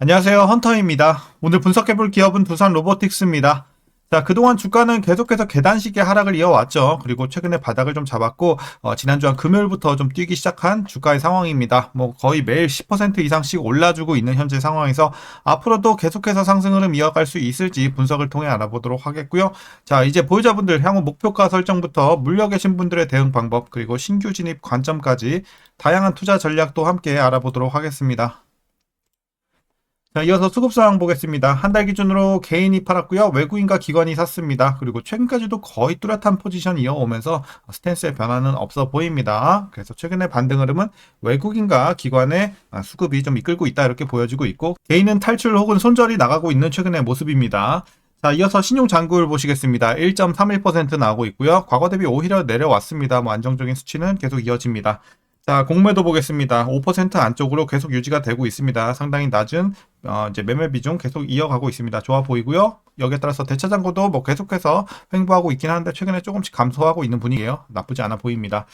안녕하세요. 헌터입니다. 오늘 분석해볼 기업은 두산 로보틱스입니다. 자, 그동안 주가는 계속해서 계단식의 하락을 이어왔죠. 그리고 최근에 바닥을 좀 잡았고, 어, 지난주 한 금요일부터 좀 뛰기 시작한 주가의 상황입니다. 뭐 거의 매일 10% 이상씩 올라주고 있는 현재 상황에서 앞으로도 계속해서 상승 흐름 이어갈 수 있을지 분석을 통해 알아보도록 하겠고요. 자, 이제 보유자분들 향후 목표가 설정부터 물려 계신 분들의 대응 방법, 그리고 신규 진입 관점까지 다양한 투자 전략도 함께 알아보도록 하겠습니다. 자, 이어서 수급 상황 보겠습니다. 한 달 기준으로 개인이 팔았고요. 외국인과 기관이 샀습니다. 그리고 최근까지도 거의 뚜렷한 포지션 이어오면서 스탠스의 변화는 없어 보입니다. 그래서 최근의 반등 흐름은 외국인과 기관의 수급이 좀 이끌고 있다 이렇게 보여지고 있고 개인은 탈출 혹은 손절이 나가고 있는 최근의 모습입니다. 자, 이어서 신용 잔고율 보시겠습니다. 1.31% 나오고 있고요. 과거 대비 오히려 내려왔습니다. 뭐 안정적인 수치는 계속 이어집니다. 자, 공매도 보겠습니다. 5% 안쪽으로 계속 유지가 되고 있습니다. 상당히 낮은 어, 이제 매매 비중 계속 이어가고 있습니다. 좋아 보이고요. 여기에 따라서 대차 잔고도 뭐 계속해서 횡보하고 있긴 한데 최근에 조금씩 감소하고 있는 분위기예요. 나쁘지 않아 보입니다.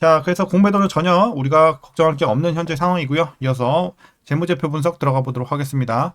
자, 그래서 공매도는 전혀 우리가 걱정할 게 없는 현재 상황이고요. 이어서 재무제표 분석 들어가 보도록 하겠습니다.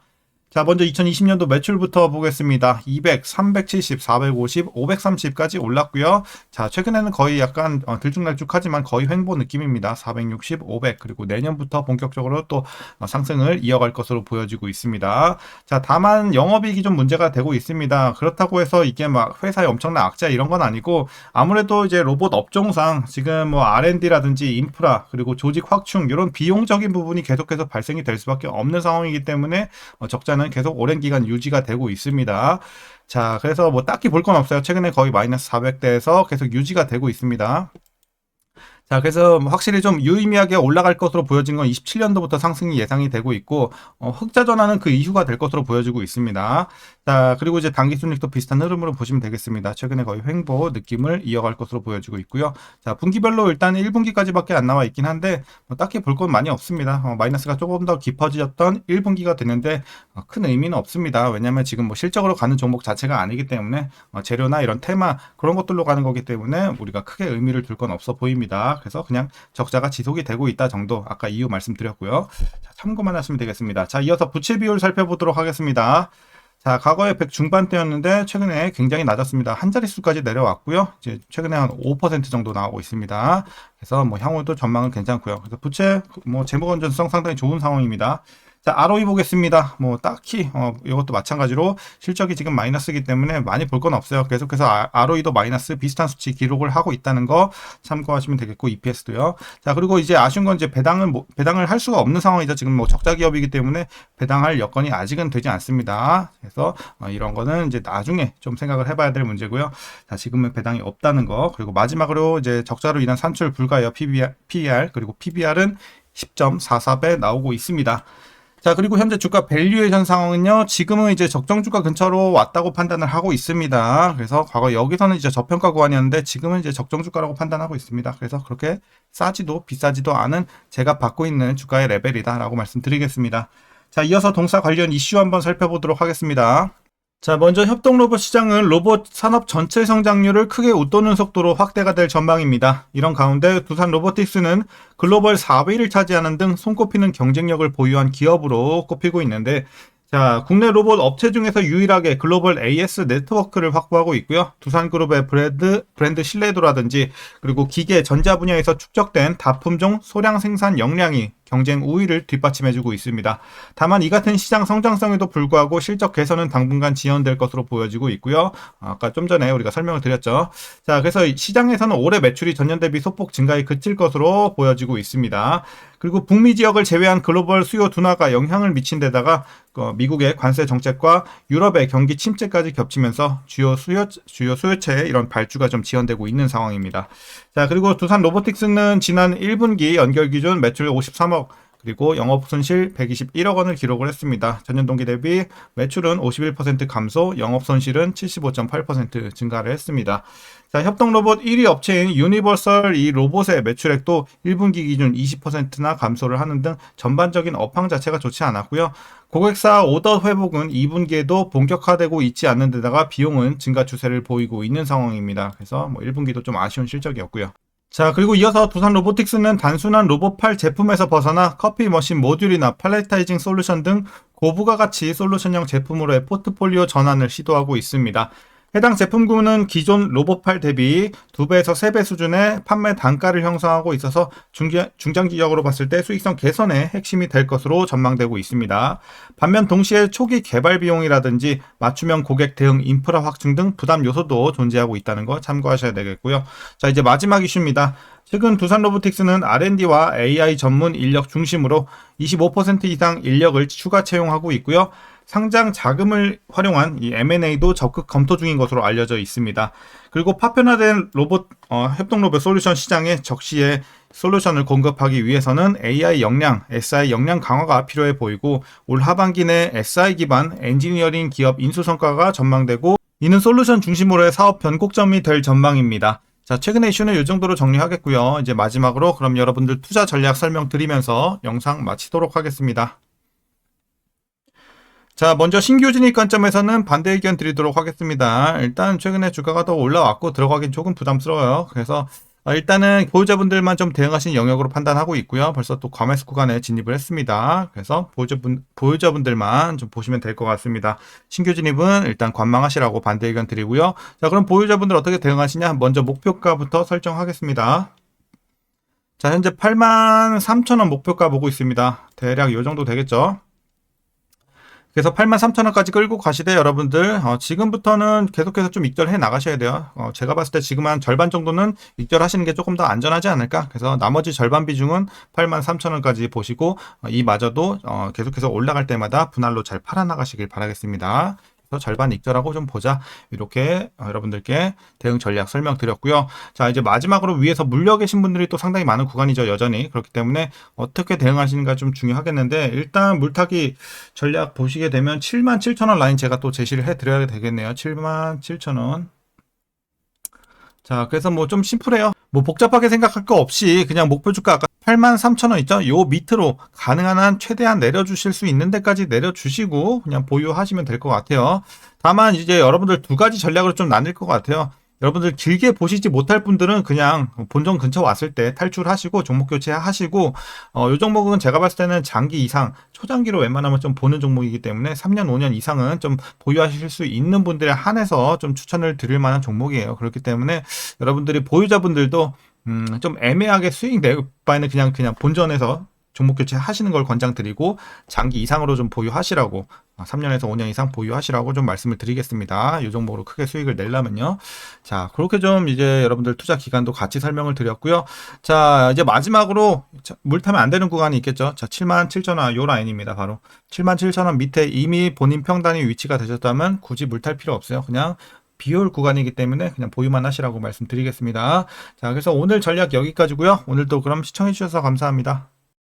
자, 먼저 2020년도 매출부터 보겠습니다. 200, 370, 450, 530까지 올랐고요. 자, 최근에는 거의 약간 어, 들쭉날쭉하지만 거의 횡보 느낌입니다. 460, 500 그리고 내년부터 본격적으로 또 어, 상승을 이어갈 것으로 보여지고 있습니다. 자, 다만 영업이익이 좀 문제가 되고 있습니다. 그렇다고 해서 이게 막 회사의 엄청난 악재 이런 건 아니고 아무래도 이제 로봇 업종상 지금 뭐 R&D라든지 인프라 그리고 조직 확충 이런 비용적인 부분이 계속해서 발생이 될 수밖에 없는 상황이기 때문에 어, 적자 는 계속 오랜 기간 유지가 되고 있습니다. 자, 그래서 뭐 딱히 볼 건 없어요. 최근에 거의 마이너스 400대에서 계속 유지가 되고 있습니다. 자, 그래서 뭐 확실히 좀 유의미하게 올라갈 것으로 보여진 건 27년도부터 상승이 예상이 되고 있고, 어, 흑자 전환은 그 이후가 될 것으로 보여지고 있습니다. 자, 그리고 이제 단기 순익도 비슷한 흐름으로 보시면 되겠습니다. 최근에 거의 횡보 느낌을 이어갈 것으로 보여지고 있고요. 자, 분기별로 일단 1분기까지밖에 안 나와 있긴 한데, 뭐 딱히 볼 건 많이 없습니다. 어, 마이너스가 조금 더 깊어지었던 1분기가 되는데, 어, 큰 의미는 없습니다. 왜냐면 지금 뭐 실적으로 가는 종목 자체가 아니기 때문에, 어, 재료나 이런 테마, 그런 것들로 가는 거기 때문에 우리가 크게 의미를 둘 건 없어 보입니다. 그래서 그냥 적자가 지속이 되고 있다 정도 아까 이유 말씀드렸고요. 자, 참고만 하시면 되겠습니다. 자, 이어서 부채 비율 살펴보도록 하겠습니다. 자, 과거에 100 중반대였는데 최근에 굉장히 낮았습니다. 한 자릿수까지 내려왔고요. 이제 최근에 한 5% 정도 나오고 있습니다. 그래서 뭐 향후도 전망은 괜찮고요. 그래서 부채 뭐 재무 건전성 상당히 좋은 상황입니다. 자, ROE 보겠습니다. 뭐 딱히 어, 이것도 마찬가지로 실적이 지금 마이너스이기 때문에 많이 볼 건 없어요. 계속해서 아, ROE도 마이너스 비슷한 수치 기록을 하고 있다는 거 참고하시면 되겠고 EPS도요. 자, 그리고 이제 아쉬운 건 이제 배당을 뭐, 배당을 할 수가 없는 상황이죠. 지금 뭐 적자 기업이기 때문에 배당할 여건이 아직은 되지 않습니다. 그래서 어, 이런 거는 이제 나중에 좀 생각을 해봐야 될 문제고요. 자, 지금은 배당이 없다는 거 그리고 마지막으로 이제 적자로 인한 산출 불가예요. PBR, PER 그리고 PBR은 10.44배 나오고 있습니다. 자, 그리고 현재 주가 밸류에이션 상황은요, 지금은 이제 적정 주가 근처로 왔다고 판단을 하고 있습니다. 그래서 과거 여기서는 이제 저평가 구간이었는데 지금은 이제 적정 주가라고 판단하고 있습니다. 그래서 그렇게 싸지도 비싸지도 않은 제가 받고 있는 주가의 레벨이다라고 말씀드리겠습니다. 자, 이어서 동사 관련 이슈 한번 살펴보도록 하겠습니다. 자, 먼저 협동 로봇 시장은 로봇 산업 전체 성장률을 크게 웃도는 속도로 확대가 될 전망입니다. 이런 가운데 두산 로보틱스는 글로벌 4위를 차지하는 등 손꼽히는 경쟁력을 보유한 기업으로 꼽히고 있는데 자, 국내 로봇 업체 중에서 유일하게 글로벌 AS 네트워크를 확보하고 있고요. 두산그룹의 브랜드, 브랜드 신뢰도라든지 그리고 기계, 전자 분야에서 축적된 다품종 소량 생산 역량이 경쟁 우위를 뒷받침해주고 있습니다. 다만 이 같은 시장 성장성에도 불구하고 실적 개선은 당분간 지연될 것으로 보여지고 있고요. 아까 좀 전에 우리가 설명을 드렸죠. 자, 그래서 시장에서는 올해 매출이 전년 대비 소폭 증가에 그칠 것으로 보여지고 있습니다. 그리고 북미 지역을 제외한 글로벌 수요 둔화가 영향을 미친 데다가 어, 미국의 관세 정책과 유럽의 경기 침체까지 겹치면서 주요 수요 주요 수요체의 이런 발주가 좀 지연되고 있는 상황입니다. 자, 그리고 두산 로보틱스는 지난 1분기 연결 기준 매출 53억 그리고 영업 손실 121억 원을 기록을 했습니다. 전년 동기 대비 매출은 51% 감소, 영업 손실은 75.8% 증가를 했습니다. 자, 협동 로봇 1위 업체인 유니버설 이 로봇의 매출액도 1분기 기준 20%나 감소를 하는 등 전반적인 업황 자체가 좋지 않았고요. 고객사 오더 회복은 2분기에도 본격화되고 있지 않는 데다가 비용은 증가 추세를 보이고 있는 상황입니다. 그래서 뭐 1분기도 좀 아쉬운 실적이었고요. 자, 그리고 이어서 두산 로보틱스는 단순한 로봇팔 제품에서 벗어나 커피 머신 모듈이나 팔레타이징 솔루션 등 고부가 가치 솔루션형 제품으로의 포트폴리오 전환을 시도하고 있습니다. 해당 제품군은 기존 로봇팔 대비 2배에서 3배 수준의 판매 단가를 형성하고 있어서 중장기적으로 봤을 때 수익성 개선의 핵심이 될 것으로 전망되고 있습니다. 반면 동시에 초기 개발 비용이라든지 맞춤형 고객 대응 인프라 확충 등 부담 요소도 존재하고 있다는 거 참고하셔야 되겠고요. 자, 이제 마지막 이슈입니다. 최근 두산 로보틱스는 R&D와 AI 전문 인력 중심으로 25% 이상 인력을 추가 채용하고 있고요. 상장 자금을 활용한 이 M&A도 적극 검토 중인 것으로 알려져 있습니다. 그리고 파편화된 로봇 어, 협동 로봇 솔루션 시장에 적시에 솔루션을 공급하기 위해서는 AI 역량, SI 역량 강화가 필요해 보이고 올 하반기 내 SI 기반 엔지니어링 기업 인수 성과가 전망되고 이는 솔루션 중심으로의 사업 변곡점이 될 전망입니다. 자, 최근의 이슈는 이 정도로 정리하겠고요. 이제 마지막으로 그럼 여러분들 투자 전략 설명드리면서 영상 마치도록 하겠습니다. 자, 먼저 신규 진입 관점에서는 반대 의견 드리도록 하겠습니다. 일단 최근에 주가가 더 올라왔고 들어가긴 조금 부담스러워요. 그래서 어, 일단은 보유자분들만 좀 대응하시는 영역으로 판단하고 있고요. 벌써 또 과매수 구간에 진입을 했습니다. 그래서 보유자분, 보유자분들만 좀 보시면 될 것 같습니다. 신규 진입은 일단 관망하시라고 반대 의견 드리고요. 자, 그럼 보유자분들 어떻게 대응하시냐? 먼저 목표가부터 설정하겠습니다. 자, 현재 8만 3천원 목표가 보고 있습니다. 대략 이 정도 되겠죠? 그래서 83,000원까지 끌고 가시되 여러분들 어, 지금부터는 계속해서 좀 익절해 나가셔야 돼요. 어, 제가 봤을 때 지금 한 절반 정도는 익절하시는 게 조금 더 안전하지 않을까. 그래서 나머지 절반 비중은 83,000원까지 보시고 어, 이마저도 어, 계속해서 올라갈 때마다 분할로 잘 팔아 나가시길 바라겠습니다. 절반 익절하고 좀 보자. 이렇게 어, 여러분들께 대응 전략 설명드렸고요. 자, 이제 마지막으로 위에서 물려 계신 분들이 또 상당히 많은 구간이죠. 여전히. 그렇기 때문에 어떻게 대응하시는가 좀 중요하겠는데 일단 물타기 전략 보시게 되면 77,000원 라인 제가 또 제시를 해 드려야 되겠네요. 77,000원. 자, 그래서 뭐 좀 심플해요. 뭐 복잡하게 생각할 거 없이 그냥 목표 주가 아까 83,000원 있죠? 요 밑으로 가능한 한 최대한 내려주실 수 있는 데까지 내려주시고 그냥 보유하시면 될 것 같아요. 다만 이제 여러분들 두 가지 전략으로 좀 나뉠 것 같아요. 여러분들 길게 보시지 못할 분들은 그냥 본전 근처 왔을 때 탈출하시고 종목 교체하시고 어, 요 종목은 제가 봤을 때는 장기 이상 초장기로 웬만하면 좀 보는 종목이기 때문에 3년 5년 이상은 좀 보유하실 수 있는 분들에 한해서 좀 추천을 드릴 만한 종목이에요. 그렇기 때문에 여러분들이 보유자분들도 음, 좀 애매하게 수익 낼 바에는 그냥 그냥 본전에서 종목 교체 하시는 걸 권장드리고 장기 이상으로 좀 보유하시라고 3년에서 아, 5년 이상 보유하시라고 좀 말씀을 드리겠습니다. 이 종목으로 크게 수익을 내려면요. 자, 그렇게 좀 이제 여러분들 투자 기간도 같이 설명을 드렸고요. 자, 이제 마지막으로 물 타면 안 되는 구간이 있겠죠. 자, 77,000원 요 라인입니다. 바로 77,000원 밑에 이미 본인 평단이 위치가 되셨다면 굳이 물 탈 필요 없어요. 그냥 비율 구간이기 때문에 그냥 보유만 하시라고 말씀드리겠습니다. 자, 그래서 오늘 전략 여기까지고요. 오늘도 그럼 시청해 주셔서 감사합니다.